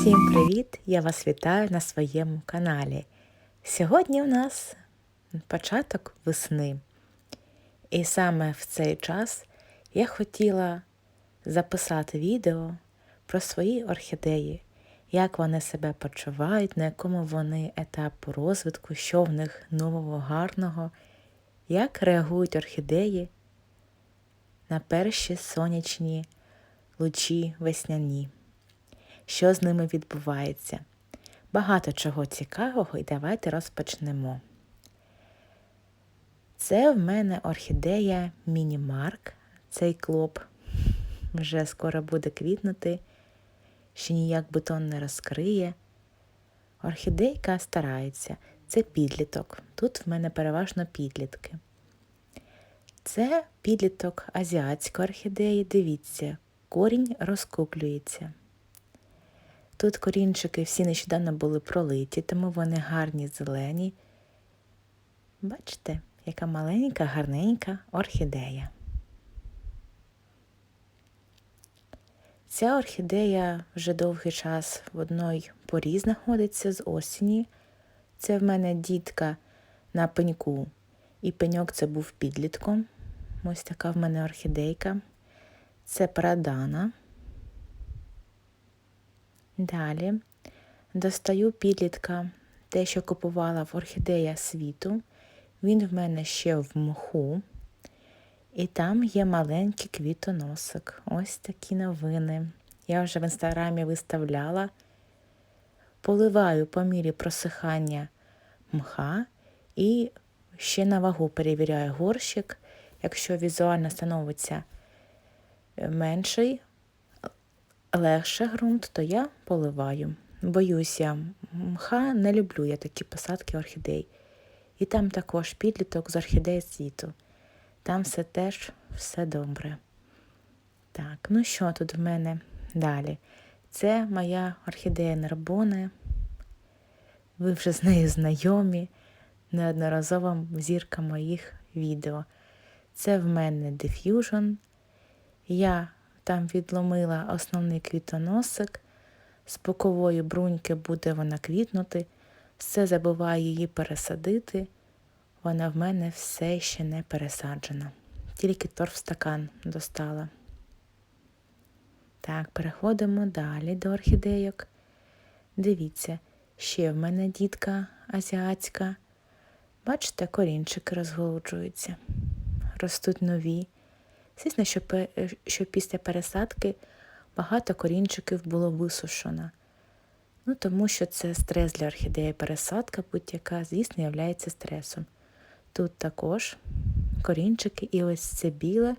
Всім привіт! Я вас вітаю на своєму каналі. Сьогодні у нас початок весни. І саме в цей час я хотіла записати відео про свої орхідеї, як вони себе почувають, на якому вони етапу розвитку, що в них нового гарного, як реагують орхідеї на перші сонячні лучі весняні що з ними відбувається. Багато чого цікавого, і давайте розпочнемо. Це в мене орхідея Мінімарк, цей клоп вже скоро буде квітнути, ще ніяк бутон не розкриє. Орхідейка старається, це підліток. Тут в мене переважно підлітки. Це підліток азіатської орхідеї, дивіться, корінь розкуплюється. Тут корінчики всі нещодавно були пролиті, тому вони гарні зелені. Бачите, яка маленька, гарненька орхідея. Ця орхідея вже довгий час в одній порі знаходиться з осені. Це в мене дітка на пеньку, і пеньок це був підлітком. Ось така в мене орхідейка. Це прадана. Далі достаю підлітка, те, що купувала в орхідея світу. Він в мене ще в мху. І там є маленький квітоносик. Ось такі новини. Я вже в інстаграмі виставляла. Поливаю по мірі просихання мха і ще на вагу перевіряю горщик. Якщо візуально становиться менший, легше ґрунт, то я поливаю. Боюся, мха не люблю я такі посадки орхідей. І там також підліток з орхідеї світу. Там все теж все добре. Так, ну що тут в мене далі? Це моя орхідея Нарбоне. Ви вже з нею знайомі, неодноразова зірка моїх відео. Це в мене Diffusion. Я там відломила основний квітоносик, з бокової бруньки буде вона квітнути, все забуваю її пересадити. Вона в мене все ще не пересаджена. Тільки торфстакан достала. Так, переходимо далі до орхідейок. Дивіться, ще в мене дітка азіатська. Бачите, корінчики розголоджуються, ростуть нові. Звісно, що, що після пересадки багато корінчиків було висушено. Ну, Тому що це стрес для орхідеї пересадка, будь-яка, звісно, є стресом. Тут також корінчики, і ось це біле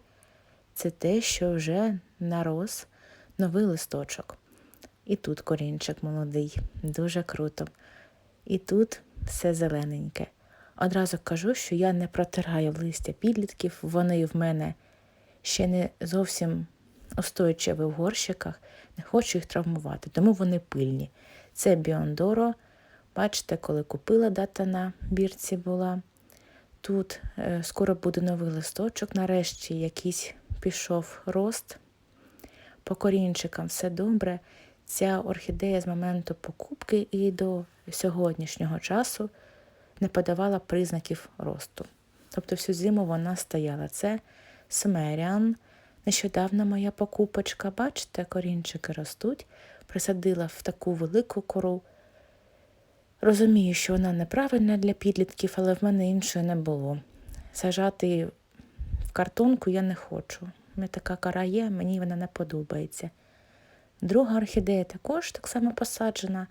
це те, що вже нарос новий листочок. І тут корінчик молодий, дуже круто. І тут все зелененьке. Одразу кажу, що я не протираю листя підлітків, вони в мене ще не зовсім устойчиві в горщиках, не хочу їх травмувати, тому вони пильні. Це Біондоро. Бачите, коли купила дата на бірці була. Тут е, скоро буде новий листочок, нарешті якийсь пішов рост. По корінчикам все добре. Ця орхідея з моменту покупки і до сьогоднішнього часу не подавала признаків росту. Тобто всю зиму вона стояла. Це Смеріан. Нещодавно моя покупочка, бачите, корінчики ростуть, присадила в таку велику кору. Розумію, що вона неправильна для підлітків, але в мене іншої не було. Сажати в картонку я не хочу. У мене така кора є, мені вона не подобається. Друга орхідея також так само посаджена.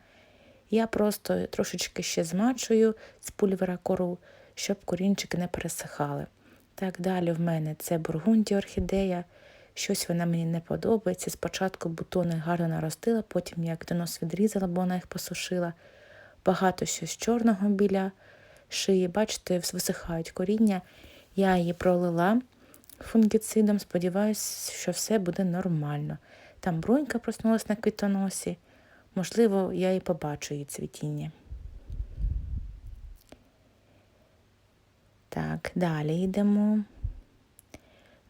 Я просто трошечки ще змачую з пульвера кору, щоб корінчики не пересихали. Так далі в мене це бургунді орхідея. Щось вона мені не подобається. Спочатку бутони гарно наростила, потім як донос відрізала, бо вона їх посушила. Багато щось чорного біля шиї. Бачите, висихають коріння. Я її пролила фунгіцидом, сподіваюся, що все буде нормально. Там брунька проснулась на квітоносі. Можливо, я і побачу її цвітіння. Так, далі йдемо.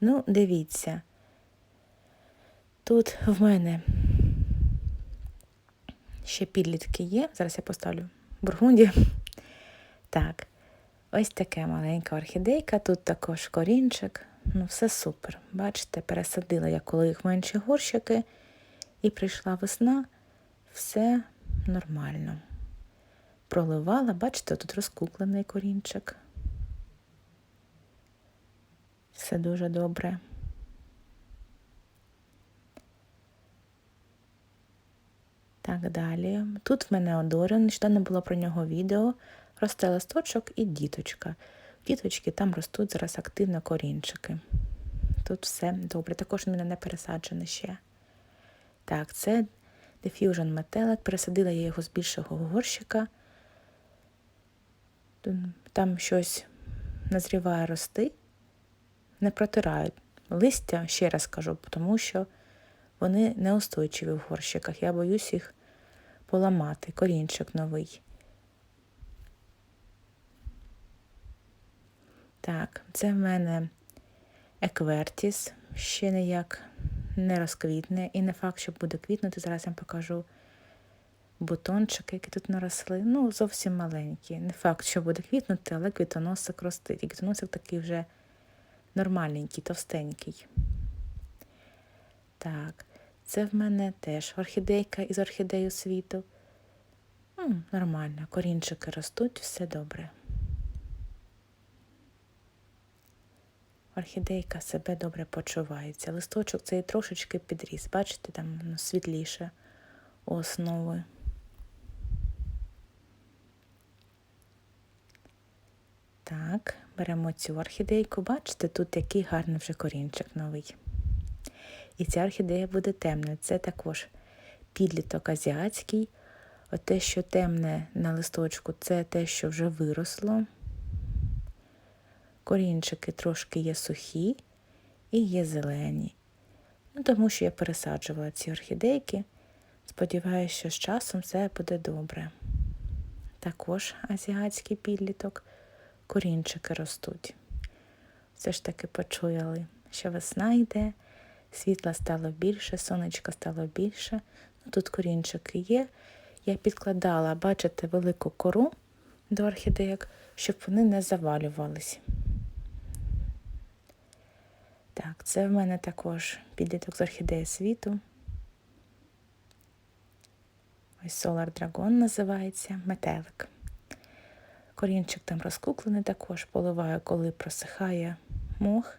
Ну, дивіться. Тут в мене ще підлітки є. Зараз я поставлю бургунді. Так, ось таке маленька орхідейка, тут також корінчик. Ну, все супер. Бачите, пересадила я коли їх менші горщики, і прийшла весна, все нормально. Проливала, бачите, тут розкуклений корінчик. Все дуже добре. Так далі. Тут в мене Одоріон, нещодавно було про нього відео. Росте листочок і діточка. Діточки там ростуть зараз активно корінчики. Тут все добре. Також мене не пересаджене ще. Так, це Diffusion метелик. Пересадила я його з більшого горщика. Там щось назріває рости, не протирають. Листя, ще раз кажу, тому що вони неустойчиві в горщиках. Я боюсь їх поламати. Корінчик новий. Так, це в мене еквертіс, ще ніяк не розквітне. І не факт, що буде квітнути. Зараз я вам покажу бутончики, які тут наросли. Ну, зовсім маленькі. Не факт, що буде квітнути, але квітоносик ростить. І квітоносик такий вже нормальненький, товстенький. Так, це в мене теж орхідейка із орхідею світу. М, нормально, корінчики ростуть, все добре. Орхідейка себе добре почувається. Листочок цей трошечки підріс. Бачите, там воно світліше у основи. Так, беремо цю орхідейку. Бачите, тут який гарний вже корінчик новий. І ця орхідея буде темна. Це також підліток азіатський. От те, що темне на листочку, це те, що вже виросло. Корінчики трошки є сухі і є зелені. Ну, Тому що я пересаджувала ці орхідейки. Сподіваюся, що з часом все буде добре. Також азіатський підліток, корінчики ростуть. Все ж таки почуяли, що весна йде, світла стало більше, сонечка стало більше. Ну, Тут корінчики є. Я підкладала, бачите, велику кору до орхідеїк, щоб вони не завалювались. Так, це в мене також підліток з орхідеї світу. Ось Solar Dragon називається метелик. Корінчик там розкуклений також, поливаю, коли просихає мох.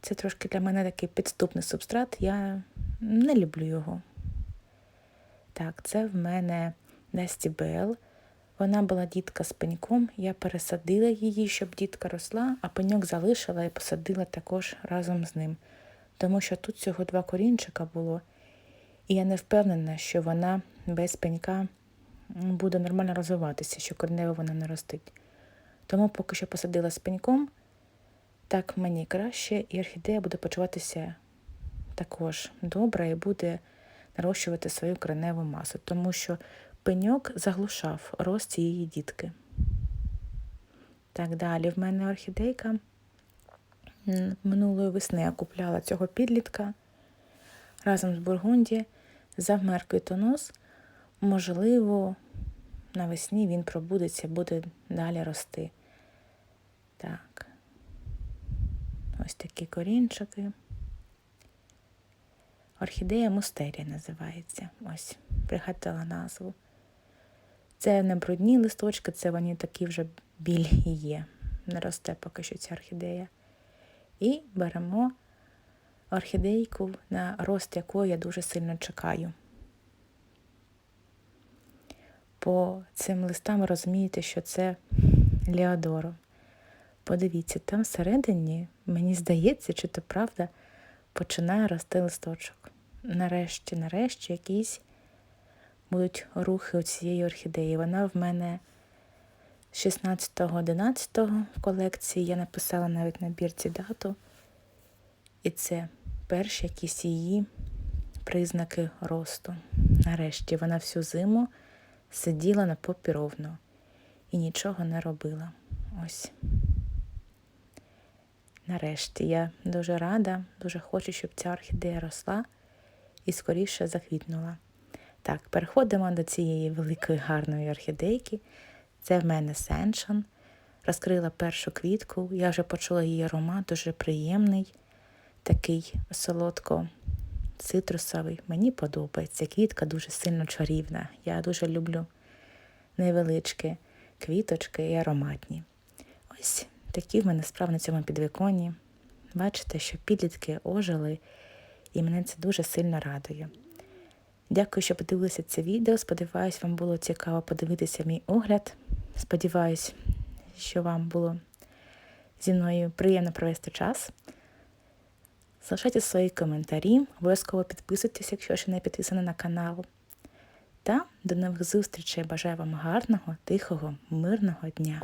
Це трошки для мене такий підступний субстрат, я не люблю його. Так, це в мене Несті Белл. Вона була дітка з пеньком, я пересадила її, щоб дітка росла, а пеньок залишила і посадила також разом з ним. Тому що тут всього два корінчика було, і я не впевнена, що вона без пенька буде нормально розвиватися, що коренево вона не ростить. Тому поки що посадила з пеньком, так мені краще, і орхідея буде почуватися також добре і буде нарощувати свою кореневу масу, тому що пеньок заглушав рост цієї дітки. Так далі в мене орхідейка. Минулої весни я купляла цього підлітка разом з Бургунді, завмер квітонос. Можливо, навесні він пробудеться, буде далі рости. Так, ось такі корінчики. Орхідея Мустерія називається. Ось, пригадала назву. Це не брудні листочки, це вони такі вже білі є. Не росте поки що ця орхідея. І беремо орхідейку, на рост якої я дуже сильно чекаю. По цим листам розумієте, що це Леодоро. Подивіться, там всередині, мені здається, чи то правда, починає рости листочок. Нарешті, нарешті, якісь будуть рухи у цієї орхідеї. Вона в мене 16-11 в колекції. Я написала навіть на бірці дату. І це перші якісь її признаки росту. Нарешті вона всю зиму сиділа на попі ровно і нічого не робила. Ось. Нарешті я дуже рада, дуже хочу, щоб ця орхідея росла і скоріше заквітнула. Так, переходимо до цієї великої гарної орхідейки. Це в мене Сеншон. Розкрила першу квітку. Я вже почула її аромат, дуже приємний, такий солодко цитрусовий. Мені подобається. Квітка дуже сильно чарівна. Я дуже люблю невеличкі квіточки і ароматні. Ось такі в мене справи на цьому підвіконні. Бачите, що підлітки ожили, і мене це дуже сильно радує. Дякую, що подивилися це відео. Сподіваюсь, вам було цікаво подивитися мій огляд. Сподіваюсь, що вам було зі мною приємно провести час. Залишайте свої коментарі, обов'язково підписуйтесь, якщо ще не підписані на канал. Та до нових зустрічей. Бажаю вам гарного, тихого, мирного дня.